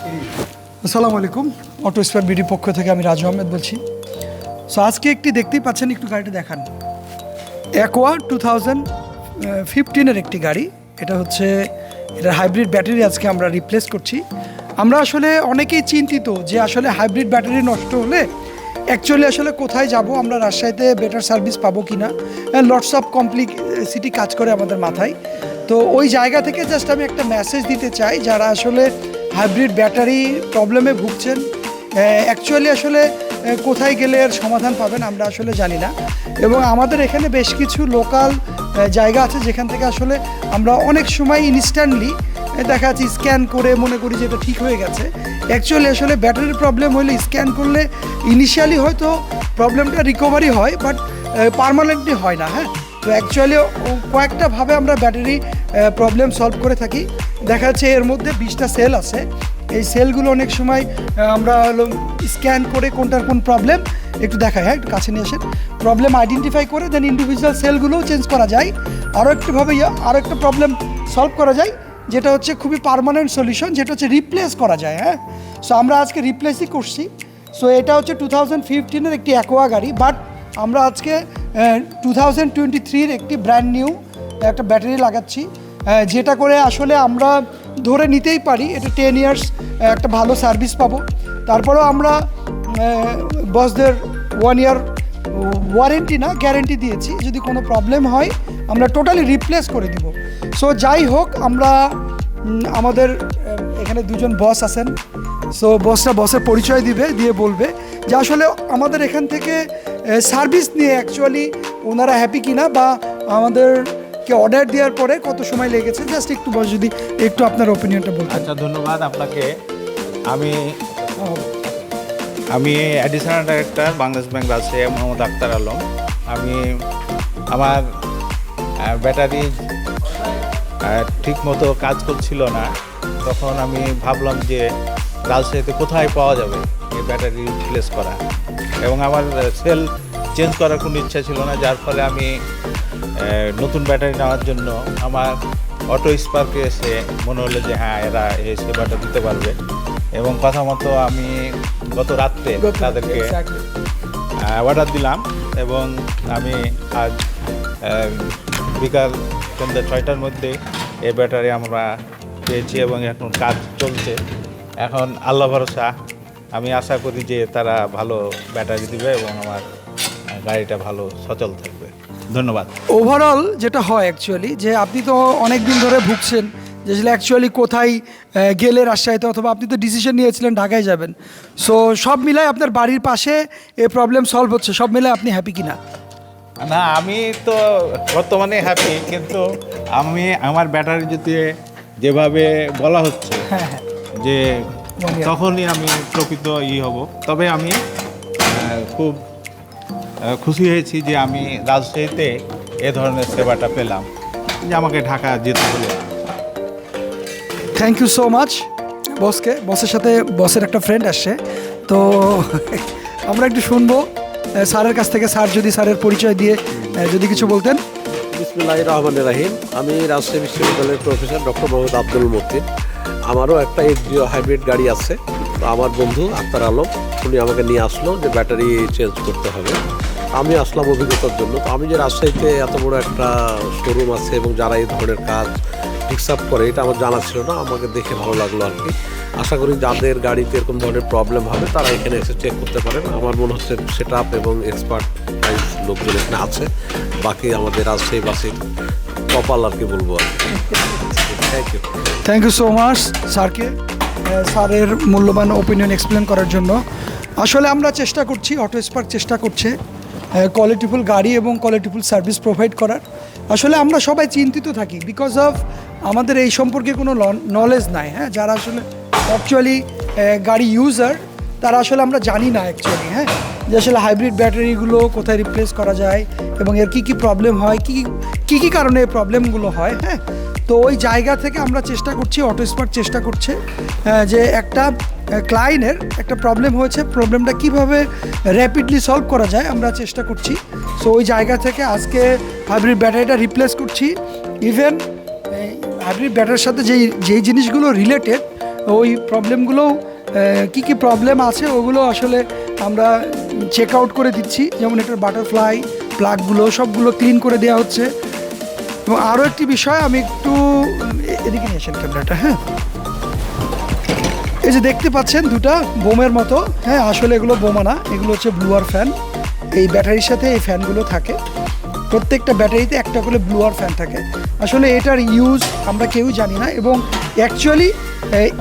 আসসালামু আলাইকুম। Auto spare BD পক্ষ থেকে আমি রাজু আহমেদ বলছি। সো আজকে একটি দেখতেই পাচ্ছেন, একটু গাড়িটা দেখান। অ্যাকোয়া টু থাউজেন্ড ফিফটিনের একটি গাড়ি। এটা হচ্ছে, এটা হাইব্রিড ব্যাটারি আজকে আমরা রিপ্লেস করছি। আমরা আসলে অনেকেই চিন্তিত যে আসলে হাইব্রিড ব্যাটারি নষ্ট হলে অ্যাকচুয়ালি আসলে কোথায় যাব, আমরা রাজশাহীতে বেটার সার্ভিস পাবো কি না লটস অফ কমপ্লিসিটি কাজ করে আমাদের মাথায়। তো ওই জায়গা থেকে জাস্ট আমি একটা মেসেজ দিতে চাই, যারা আসলে হাইব্রিড ব্যাটারি প্রবলেমে ভুগছেন। অ্যাকচুয়ালি আসলে কোথায় গেলে এর সমাধান পাবেন আমরা আসলে জানি না। এবং আমাদের এখানে বেশ কিছু লোকাল জায়গা আছে যেখান থেকে আসলে আমরা অনেক সময় ইনস্ট্যান্টলি দেখা যাচ্ছে স্ক্যান করে মনে করি যে এটা ঠিক হয়ে গেছে। অ্যাকচুয়ালি আসলে ব্যাটারির প্রবলেম হলে স্ক্যান করলে ইনিশিয়ালি হয়তো প্রবলেমটা রিকভারি হয় বাট পারমানেন্টলি হয় না হ্যাঁ? তো অ্যাকচুয়ালি কয়েকটাভাবে আমরা ব্যাটারি প্রবলেম সলভ করে থাকি। দেখা যাচ্ছে এর মধ্যে বিশটা সেল আছে। এই সেলগুলো অনেক সময় আমরা স্ক্যান করে কোনটার কোন প্রবলেম একটু দেখাই হ্যাঁ একটু কাছে নিয়ে আসেন। প্রবলেম আইডেন্টিফাই করে দেন ইন্ডিভিজুয়াল সেলগুলোও চেঞ্জ করা যায়। আরও একটুভাবে ইয়া- আরও একটা প্রবলেম সলভ করা যায়, যেটা হচ্ছে খুবই পার্মানেন্ট সলিউশন যেটা হচ্ছে রিপ্লেস করা যায় হ্যাঁ। সো আমরা আজকে রিপ্লেসই করছি। সো এটা হচ্ছে টু থাউজেন্ড ফিফটিনের একটি অ্যাকোয়া গাড়ি বাট আমরা আজকে টু থাউজেন্ড টোয়েন্টি থ্রির একটি ব্র্যান্ড নিউ একটা ব্যাটারি লাগাচ্ছি। যেটা করে আসলে আমরা ধরে নিতেই পারি, এটা টেন ইয়ার্স একটা ভালো সার্ভিস পাবো। তারপরেও আমরা বসদের ওয়ান ইয়ার ওয়ারেন্টি না গ্যারেন্টি দিয়েছি। যদি কোনো প্রবলেম হয়, আমরা টোটালি রিপ্লেস করে দিব। সো যাই হোক, আমরা আমাদের এখানে দুজন বস আছেন। সো বসটা বসের পরিচয় দিবে, দিয়ে বলবে যে আসলে আমাদের এখান থেকে সার্ভিস নিয়ে অ্যাকচুয়ালি ওনারা হ্যাপি কিনা বা আমাদেরকে অর্ডার দেওয়ার পরে কত সময় লেগেছে জাস্ট একটু বস যদি একটু আপনার ওপিনিয়নটা বলতেন। আচ্ছা ধন্যবাদ আপনাকে। আমি আমি additional director Bangladesh bank Rajshahi Mohammad Akhtar Alam. আমি আমার ব্যাটারি ঠিক মতো কাজ করছিল না। তখন আমি ভাবলাম যে রাজশাহীতে কোথায় পাওয়া যাবে এই ব্যাটারি রিপ্লেস করা। এবং আমার সেল চেঞ্জ করার কোনো ইচ্ছা ছিল না যার ফলে আমি নতুন ব্যাটারি নেওয়ার জন্য আমার অটো স্পার্কে এসে মনে হলো যে হ্যাঁ এরা এই সেবাটা দিতে পারবে। এবং কথা মতো আমি গত রাত্রে তাদেরকে অর্ডার দিলাম এবং আমি আজ বিকাল সন্ধ্যা ছয়টার মধ্যে এই ব্যাটারি আমরা পেয়েছি এবং এখন কাজ চলছে। এখন আল্লাহ ভরসা আমি আশা করি যে তারা ভালো ব্যাটারি দিবে এবং আমার গাড়িটা ভালো সচল থাকবে। ধন্যবাদ। ওভারঅল যেটা হয় অ্যাকচুয়ালি যে আপনি তো অনেক দিন ধরে ভুগছেন যে আসলে অ্যাকচুয়ালি কোথায় গেলে রাজশাহীতে অথবা আপনি তো ডিসিশন নিয়েছিলেন ঢাকায় যাবেন। সো সব মিলায় আপনার বাড়ির পাশে এই প্রবলেম সলভ হচ্ছে সব মিলায় আপনি হ্যাপি কিনা? না আমি তো বর্তমানে হ্যাপি কিন্তু আমি আমার ব্যাটারি যদি যেভাবে বলা হচ্ছে হ্যাঁ হ্যাঁ। যে তখনই আমি প্রকৃত ই হব। তবে আমি খুব খুশি হয়েছি যে আমি রাজশাহীতে এ ধরনের সেবাটা পেলাম যে আমাকে ঢাকা যেতে হলো। থ্যাংক ইউ সো মাচ বসকে। বসের সাথে বসের একটা ফ্রেন্ড আসছে। তো আমরা একটু শুনব স্যারের কাছ থেকে স্যার যদি স্যারের পরিচয় দিয়ে যদি কিছু বলতেন। বিসমুল্লাহ রহমান রাহিম। আমি রাজশাহী বিশ্ববিদ্যালয়ের প্রফেসর ডক্টর মোহাম্মদ আব্দুল মতিন। আমারও একটা এক্সিও হাইব্রিড গাড়ি আছে। তো আমার বন্ধু আক্তার আলম উনি আমাকে নিয়ে আসলো যে ব্যাটারি চেঞ্জ করতে হবে। আমি আসলাম অভিজ্ঞতার জন্য। তো আমি যে রাজশাহীতে এত বড় একটা শোরুম আছে এবং যারা এই ধরনের কাজ ফিক্স আপ করে, এটা আমার জানা ছিল না। আমাকে দেখে ভালো লাগল আর কি। আশা করি যাদের গাড়িতে এরকম ধরনের প্রবলেম হবে, তারা এখানে এসে চেক করতে পারেন। আমার মনে হচ্ছে সেট আপ এবং এক্সপার্ট লোকজন এখানে আছে। বাকি আমাদের রাজশাহী বাসির কপাল আর কি বলব আর thank you thank you so much স্যারকে স্যারের মূল্যবান ওপিনিয়ন এক্সপ্লেন করার জন্য। আসলে আমরা চেষ্টা করছি অটো স্পার্ক চেষ্টা করছে। কোয়ালিটিফুল গাড়ি এবং কোয়ালিটিফুল সার্ভিস প্রোভাইড করার। আসলে আমরা সবাই চিন্তিত থাকি বিকজ অফ আমাদের এই সম্পর্কে কোনো নলেজ নাই হ্যাঁ? যারা আসলে অ্যাকচুয়ালি গাড়ি ইউজার তারা আসলে আমরা জানি না অ্যাকচুয়ালি হ্যাঁ? যে আসলে হাইব্রিড ব্যাটারিগুলো কোথায় রিপ্লেস করা যায় এবং এর কী কী প্রবলেম হয়, কী কী কী কারণে এই প্রবলেমগুলো হয় হ্যাঁ? তো ওই জায়গা থেকে আমরা চেষ্টা করছি অটো স্পার্ক চেষ্টা করছে যে একটা ক্লায়েন্টের একটা প্রবলেম হয়েছে। প্রবলেমটা কীভাবে র্যাপিডলি সলভ করা যায় আমরা চেষ্টা করছি। সো ওই জায়গা থেকে আজকে হাইব্রিড ব্যাটারিটা রিপ্লেস করছি। ইভেন হাইব্রিড ব্যাটারির সাথে যেই যেই জিনিসগুলো রিলেটেড ওই প্রবলেমগুলো কি কি প্রবলেম আছে ওগুলো আসলে আমরা চেক আউট করে দিচ্ছি। যেমন এটার বাটারফ্লাই প্লাগগুলো সবগুলো ক্লিন করে দেওয়া হচ্ছে। এবং আরও একটি বিষয়, আমি একটু, এদিকে নিয়ে আসেন ক্যামেরাটা হ্যাঁ? এই যে দেখতে পাচ্ছেন দুটা বোমের মতো। হ্যাঁ আসলে এগুলো বোমা না, এগুলো হচ্ছে ব্লুয়ার ফ্যান এই ব্যাটারির সাথে এই ফ্যানগুলো থাকে। প্রত্যেকটা ব্যাটারিতে একটা করে ব্লুয়ার ফ্যান থাকে। আসলে এটার ইউজ আমরা কেউ জানি না এবং অ্যাকচুয়ালি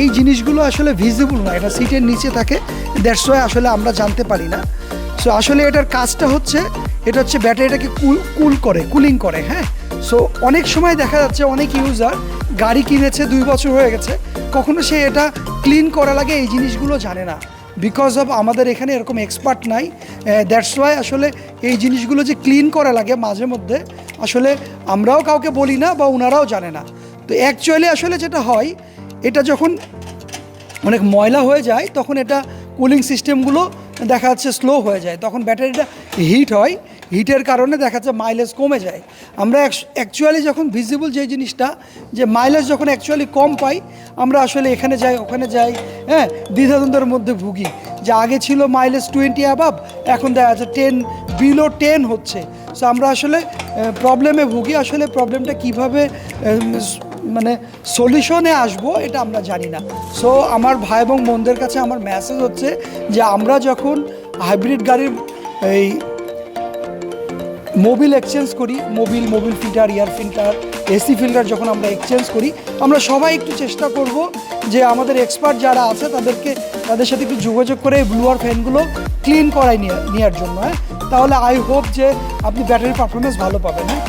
এই জিনিসগুলো আসলে ভিজিবল না, এটা সিটের নিচে থাকে। দ্যাটস ওয়াই আসলে আমরা জানতে পারি না। সো আসলে এটার কাজটা হচ্ছে, এটা হচ্ছে ব্যাটারিটাকে কুল কুল করে কুলিং করে হ্যাঁ? সো অনেক সময় দেখা যাচ্ছে অনেক ইউজার গাড়ি কিনেছে, দুই বছর হয়ে গেছে। কখনো সে এটা ক্লিন করা লাগে, এই জিনিসগুলো জানে না। বিকজ অফ আমাদের এখানে এরকম এক্সপার্ট নাই দ্যাটস ওয়াই আসলে এই জিনিসগুলো যে ক্লিন করা লাগে মাঝে মধ্যে, আসলে আমরাও কাউকে বলি না বা ওনারাও জানে না। তো অ্যাকচুয়ালি আসলে যেটা হয়, এটা যখন অনেক ময়লা হয়ে যায়, তখন এটা কুলিং সিস্টেমগুলো দেখা যাচ্ছে স্লো হয়ে যায়। তখন ব্যাটারিটা হিট হয় হিটের কারণে দেখা যাচ্ছে মাইলেজ কমে যায়। আমরা অ্যাকচুয়ালি যখন ভিজিবল যে জিনিসটা, যে মাইলেজ যখন অ্যাকচুয়ালি কম পাই, আমরা আসলে এখানে যাই, ওখানে যাই হ্যাঁ দ্বিধাদ্বন্দ্বের মধ্যে ভুগি। যে আগে ছিল মাইলেজ টোয়েন্টি অ্যাবাব এখন দেখা যাচ্ছে টেন বিলো টেন হচ্ছে। সো আমরা আসলে প্রবলেমে ভুগি। আসলে প্রবলেমটা কীভাবে মানে সলিউশনে আসব এটা আমরা জানি না। সো আমার ভাই এবং বোনদের কাছে আমার মেসেজ হচ্ছে যে আমরা যখন হাইব্রিড গাড়ির এই মোবিল এক্সচেঞ্জ করি, Mobil Mobil filter air filter, AC filter যখন আমরা এক্সচেঞ্জ করি, আমরা সবাই একটু চেষ্টা করব যে আমাদের এক্সপার্ট যারা আছে তাদেরকে, তাদের সাথে একটু যোগাযোগ করে ব্লুয়ার ফ্যানগুলো ক্লিন করাই নিয়ে নেওয়ার জন্য হ্যাঁ? তাহলে আই হোপ যে আপনি ব্যাটারি পারফরমেন্স ভালো পাবেন হ্যাঁ?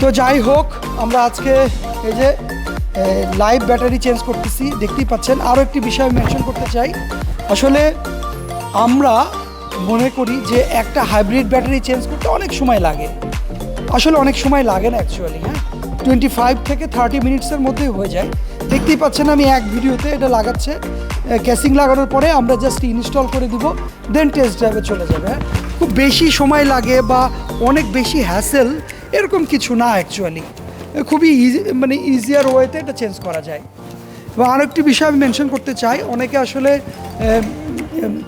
তো যাই হোক, আমরা আজকে এই যে লাইভ ব্যাটারি চেঞ্জ করতেছি, দেখতেই পাচ্ছেন। আরও একটি বিষয় মেনশন করতে চাই। আসলে আমরা মনে করি যে একটা হাইব্রিড ব্যাটারি চেঞ্জ করতে অনেক সময় লাগে। আসলে অনেক সময় লাগে না অ্যাকচুয়ালি হ্যাঁ? টোয়েন্টি ফাইভ থেকে থার্টি মিনিটসের মধ্যেই হয়ে যায়। দেখতেই পাচ্ছেন আমি এক ভিডিওতে এটা লাগাচ্ছে। ক্যাসিং লাগানোর পরে আমরা জাস্ট ইনস্টল করে দিব দেন টেস্ট ড্রাইভে চলে যাবে হ্যাঁ? খুব বেশি সময় লাগে বা অনেক বেশি হ্যাসেল এরকম কিছু না অ্যাকচুয়ালি খুবই ইজি মানে ইজিয়ার ওয়েতে এটা চেঞ্জ করা যায়। এবং আরও একটি বিষয় আমি মেনশন করতে চাই। অনেকে আসলে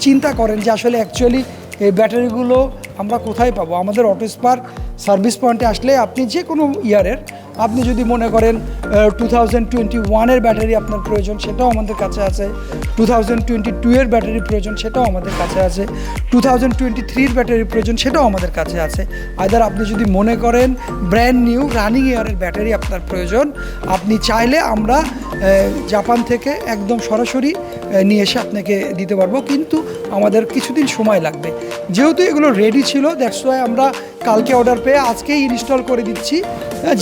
চিন্তা করেন যে আসলে অ্যাকচুয়ালি এই ব্যাটারিগুলো আমরা কোথায় পাবো? আমাদের অটো স্পার্ক সার্ভিস পয়েন্টে আসলে আপনি যে কোনো ইয়ারের আপনি যদি মনে করেন টু থাউজেন্ড টোয়েন্টি ওয়ানের ব্যাটারি আপনার প্রয়োজন, সেটাও আমাদের কাছে আছে। টু থাউজেন্ড টোয়েন্টি টু এর ব্যাটারি প্রয়োজন, সেটাও আমাদের কাছে আছে। টু থাউজেন্ড টোয়েন্টি থ্রির ব্যাটারি প্রয়োজন, সেটাও আমাদের কাছে আছে। আদার আপনি যদি মনে করেন ব্র্যান্ড নিউ রানিং ইয়ারের ব্যাটারি আপনার প্রয়োজন, আপনি চাইলে আমরা জাপান থেকে একদম সরাসরি নিয়ে এসে আপনাকে দিতে পারব। কিন্তু আমাদের কিছুদিন সময় লাগবে। যেহেতু এগুলো রেডি ছিল দ্যাটস ওয়াই আমরা কালকে অর্ডার পেয়ে আজকেই ইনস্টল করে দিচ্ছি।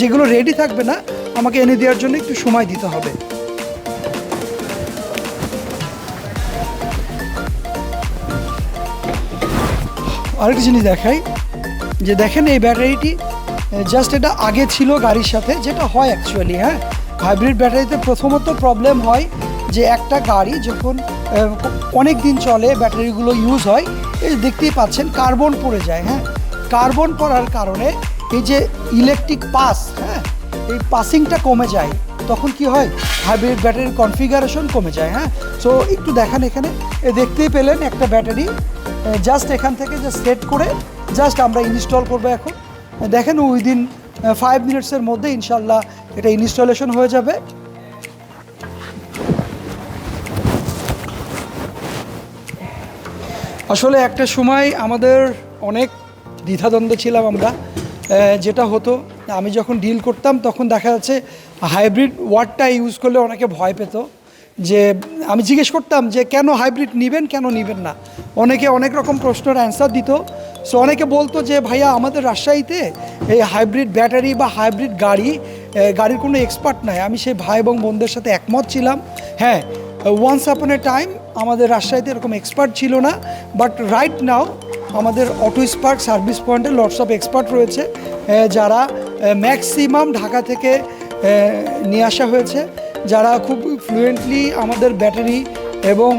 যেগুলো রেডি থাকবে না, আমাকে এনে দেওয়ার জন্য একটু সময় দিতে হবে। আরেকটি জিনিস দেখাই, যে দেখেন এই ব্যাটারিটি জাস্ট এটা আগে ছিল গাড়ির সাথে, যেটা হয় অ্যাকচুয়ালি হ্যাঁ? হাইব্রিড ব্যাটারিতে প্রথমত প্রবলেম হয় যে একটা গাড়ি যখন অনেক দিন চলে, ব্যাটারিগুলো ইউজ হয়, এই দেখতেই পাচ্ছেন কার্বন পড়ে যায় হ্যাঁ? কার্বন পড়ার কারণে এই যে ইলেকট্রিক পাস হ্যাঁ এই পাসিংটা কমে যায়, তখন কি হয়? হাইব্রিড ব্যাটারির কনফিগারেশন কমে যায় হ্যাঁ? সো একটু দেখান এখানে। এ দেখতেই পেলেন একটা ব্যাটারি জাস্ট এখান থেকে জাস্ট সেট করে জাস্ট আমরা ইনস্টল করব এখন। দেখেন উইদিন ফাইভ মিনিটসের মধ্যে ইনশাল্লাহ এটা ইনস্টলেশন হয়ে যাবে। আসলে একটা সময় আমাদের অনেক দ্বিধাদ্বন্দ্বে ছিলাম আমরা। যেটা হতো, আমি যখন ডিল করতাম, তখন দেখা যাচ্ছে হাইব্রিড ওয়ার্ডটা ইউজ করলে অনেকে ভয় পেত। যে, আমি জিজ্ঞেস করতাম যে, কেন হাইব্রিড নেবেন, কেন নেবেন না? অনেকে অনেক রকম প্রশ্নের অ্যান্সার দিত। সো অনেকে বলতো যে, ভাইয়া, আমাদের রাজশাহীতে এই হাইব্রিড ব্যাটারি বা হাইব্রিড গাড়ি গাড়ির কোনো এক্সপার্ট নাই। আমি সেই ভাই এবং বোনদের সাথে একমত ছিলাম। হ্যাঁ ওয়ান্স আপন এ টাইম আমাদের রাজশাহীতে এরকম এক্সপার্ট ছিল না বাট রাইট নাও আমাদের অটো স্পার্ক সার্ভিস পয়েন্টে লটস অফ এক্সপার্ট রয়েছে যারা ম্যাক্সিমাম ঢাকা থেকে নিয়ে আসা হয়েছে, যারা খুব ফ্লুয়েন্টলি আমাদের ব্যাটারি এবং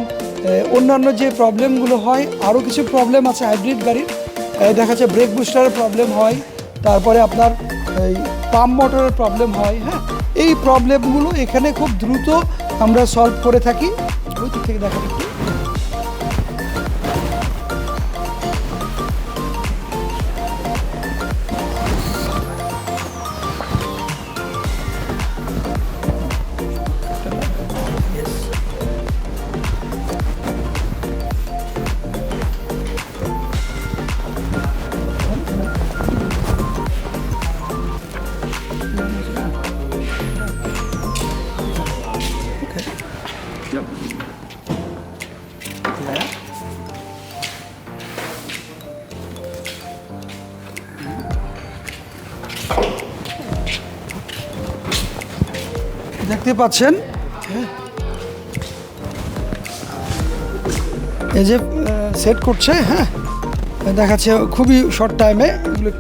অন্যান্য যে প্রবলেমগুলো হয়, আরও কিছু প্রবলেম আছে হাইব্রিড গাড়ির দেখা যাচ্ছে ব্রেক বুস্টারের প্রবলেম হয়, তারপরে আপনার, এই পাম্প মোটরের প্রবলেম হয় হ্যাঁ এই প্রবলেমগুলো এখানে খুব দ্রুত আমরা সলভ করে থাকি। ওই দিক থেকে দেখাবো দেখতে পাচ্ছেন। এই যে সেট করছে হ্যাঁ? দেখাচ্ছে খুবই শর্ট টাইমে এগুলো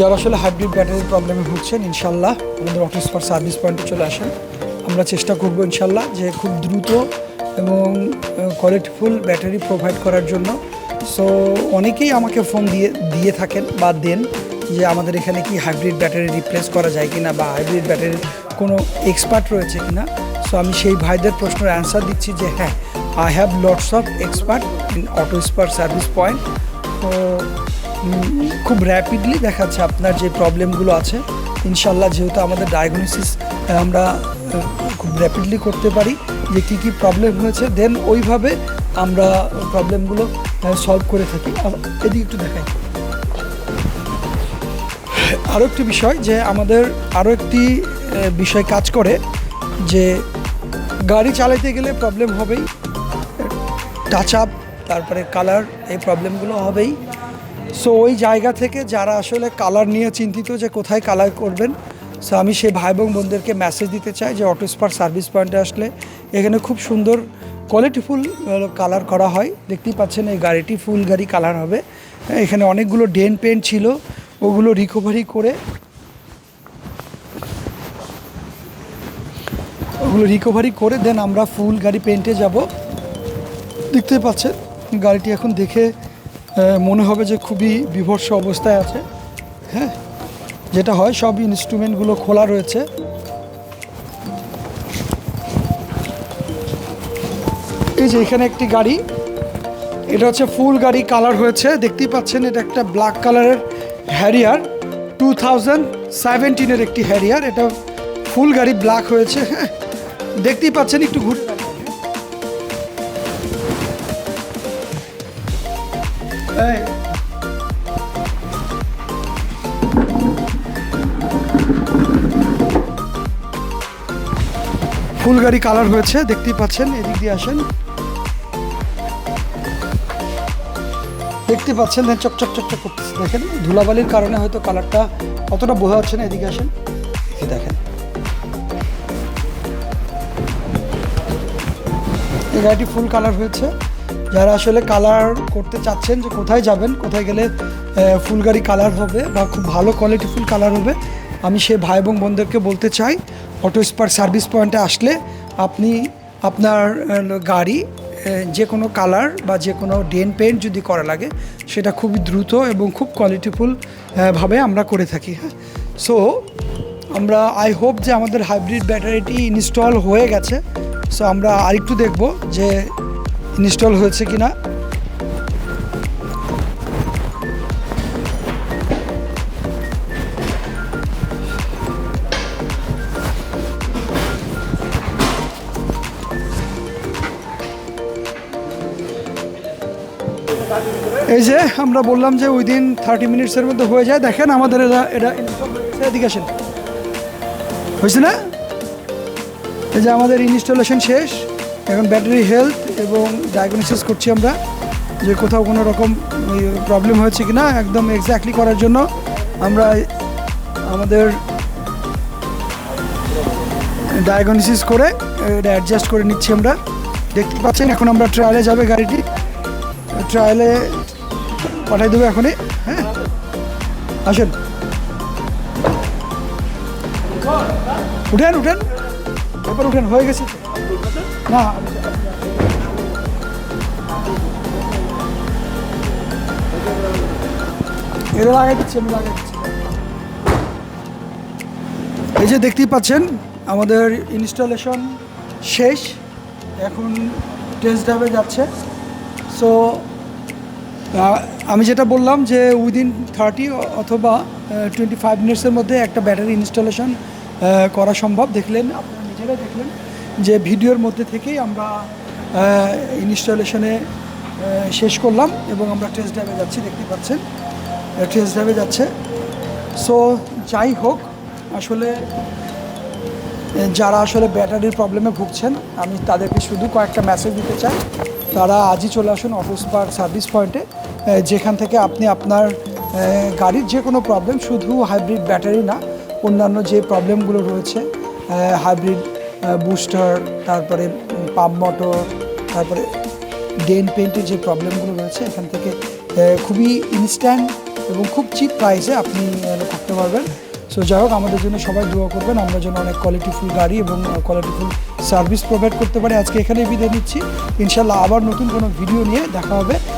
যারা আসলে হাইব্রিড ব্যাটারির প্রবলেমে ভুগছেন, ইনশাল্লাহ আমাদের অফিস স্পার সার্ভিস পয়েন্টে চলে আসেন। আমরা চেষ্টা করব, ইনশাল্লাহ, যে খুব দ্রুত এবং কোয়ালিটিফুল ব্যাটারি প্রোভাইড করার জন্য। সো অনেকেই আমাকে ফোন দিয়ে দিয়ে থাকেন বা দেন যে আমাদের এখানে কি হাইব্রিড ব্যাটারি রিপ্লেস করা যায় কিনা বা হাইব্রিড ব্যাটারির কোনো এক্সপার্ট রয়েছে কিনা। সো আমি সেই ভাইদের প্রশ্নের অ্যান্সার দিচ্ছি যে হ্যাঁ I have lots of expert in auto spark service point তো খুব র্যাপিডলি দেখাচ্ছে আপনার যে প্রবলেমগুলো আছে। ইনশাল্লাহ যেহেতু আমাদের ডায়াগনোসিস আমরা খুব র্যাপিডলি করতে পারি। যে কী কী প্রবলেম হয়েছে দেন ওইভাবে আমরা প্রবলেমগুলো সলভ করে থাকি। এদিকে একটু দেখাই। আরও একটি বিষয় যে আমাদের আরও একটি বিষয় কাজ করে যে গাড়ি চালাতে গেলে প্রবলেম হবেই। টাচ আপ তারপরে কালার এই প্রবলেমগুলো হবেই। সো ওই জায়গা থেকে যারা আসলে কালার নিয়ে চিন্তিত যে কোথায় কালার করবেন সো আমি সেই ভাই বোন বোনদেরকে মেসেজ দিতে চাই যে অটো স্পার সার্ভিস পয়েন্টে আসলে এখানে খুব সুন্দর কোয়ালিটিফুল কালার করা হয়। দেখতেই পাচ্ছেন এই গাড়িটি ফুল গাড়ি কালার হবে। হ্যাঁ, এখানে অনেকগুলো ডেন পেন্ট ছিল ওগুলো রিকভারি করে ওগুলো রিকভারি করে দেন আমরা ফুল গাড়ি পেন্টে যাব। দেখতে পাচ্ছেন গাড়িটি এখন দেখে মনে হবে যে খুবই বিভৎস অবস্থায় আছে। হ্যাঁ যেটা হয় সব ইনস্ট্রুমেন্টগুলো খোলা রয়েছে। এই যে এখানে একটি গাড়ি। এটা হচ্ছে ফুল গাড়ি কালার হয়েছে। দেখতেই পাচ্ছেন, এটা একটা ব্ল্যাক কালারের হ্যারিয়ার। টু থাউজেন্ড সেভেন্টিনের একটি হ্যারিয়ার। এটা ফুল গাড়ি ব্ল্যাক হয়েছে। হ্যাঁ দেখতেই পাচ্ছেন, একটু ঘুরে। ফুল গাড়ি কালার হয়েছে। দেখতেই পাচ্ছেন, এদিক দিয়ে আসেন। দেখতে পাচ্ছেন, দেখেন চকচক চকচক করতেছে। দেখেন, ধুলাবালির কারণে হয়তো কালারটা অতটা বোঝা যাচ্ছে না এদিকে আসেন। দেখেন। এই গাড়িটি ফুল কালার হয়েছে। যারা আসলে কালার করতে চাচ্ছেন যে কোথায় যাবেন, কোথায় গেলে ফুল গাড়ি কালার হবে বা খুব ভালো কোয়ালিটি ফুল কালার হবে, আমি সে ভাই এবং বোনদেরকে বলতে চাই অটো স্পার সার্ভিস পয়েন্টে আসলে আপনি আপনার গাড়ি যে কোনো কালার বা যে কোনো ডেন পেন্ট যদি করা লাগে, সেটা খুবই দ্রুত এবং খুব কোয়ালিটিফুল ভাবে আমরা করে থাকি হ্যাঁ। সো আমরা আই হোপ যে আমাদের হাইব্রিড ব্যাটারিটি ইনস্টল হয়ে গেছে। সো আমরা আরেকটু দেখব যে ইনস্টল হয়েছে কি না এই যে আমরা বললাম যে উইদিন থার্টি মিনিটসের মধ্যে হয়ে যায়। দেখেন আমাদের এটা এটা এদিকে হয়েছে না? এই যে আমাদের ইনস্টলেশন শেষ। এখন ব্যাটারি হেলথ এবং ডায়াগনোসিস করছি আমরা যে কোথাও কোনো রকম প্রবলেম হয়েছে কি না একদম এক্স্যাক্টলি করার জন্য আমরা আমাদের ডায়াগনোসিস করে, এটা অ্যাডজাস্ট করে নিচ্ছি আমরা। দেখতে পাচ্ছেন, এখন আমরা ট্রায়ালে যাবে গাড়িটি। ট্রায়ালে পাঠাই দেবো এখনই হ্যাঁ? আসেন। উঠেন উঠেন। এবার উঠেন, হয়ে গেছে। না। এটা লাগাই দিচ্ছি আমি লাগাই এই যে দেখতেই পাচ্ছেন, আমাদের ইনস্টলেশন শেষ। এখন টেস্ট ড্রাইভে যাচ্ছে। সো আমি যেটা বললাম যে উইদিন থার্টি অথবা টোয়েন্টি ফাইভ মিনিটসের মধ্যে একটা ব্যাটারি ইনস্টলেশন করা সম্ভব। দেখলেন, আপনারা নিজেরাই দেখলেন যে ভিডিওর মধ্যে থেকেই আমরা ইনস্টলেশনে শেষ করলাম এবং আমরা টেস্ট ড্রাইভে যাচ্ছি, দেখতে পাচ্ছেন টেস্ট ড্রাইভে যাচ্ছে। সো যাই হোক, আসলে যারা আসলে ব্যাটারির প্রবলেমে ভুগছেন, আমি তাদেরকে শুধু কয়েকটা মেসেজ দিতে চাই। তারা আজই চলে আসুন অফিস পার সার্ভিস পয়েন্টে যেখান থেকে আপনি আপনার গাড়ির যে কোনো প্রবলেম শুধু হাইব্রিড ব্যাটারি না, অন্যান্য যে প্রবলেমগুলো রয়েছে হাইব্রিড বুস্টার তারপরে পাম্প মোটর তারপরে ডেন পেন্টের যে প্রবলেমগুলো রয়েছে, এখান থেকে খুবই ইনস্ট্যান্ট এবং খুব চিপ প্রাইসে আপনি করতে পারবেন। সো যাই হোক, আমাদের জন্য সবাই দোয়া করবেন, আমরা যেন অনেক কোয়ালিটিফুল গাড়ি এবং কোয়ালিটিফুল সার্ভিস প্রোভাইড করতে পারি। আজকে এখানেই বিদায় নিচ্ছি। ইনশাল্লাহ আবার নতুন কোনো ভিডিও নিয়ে দেখা হবে।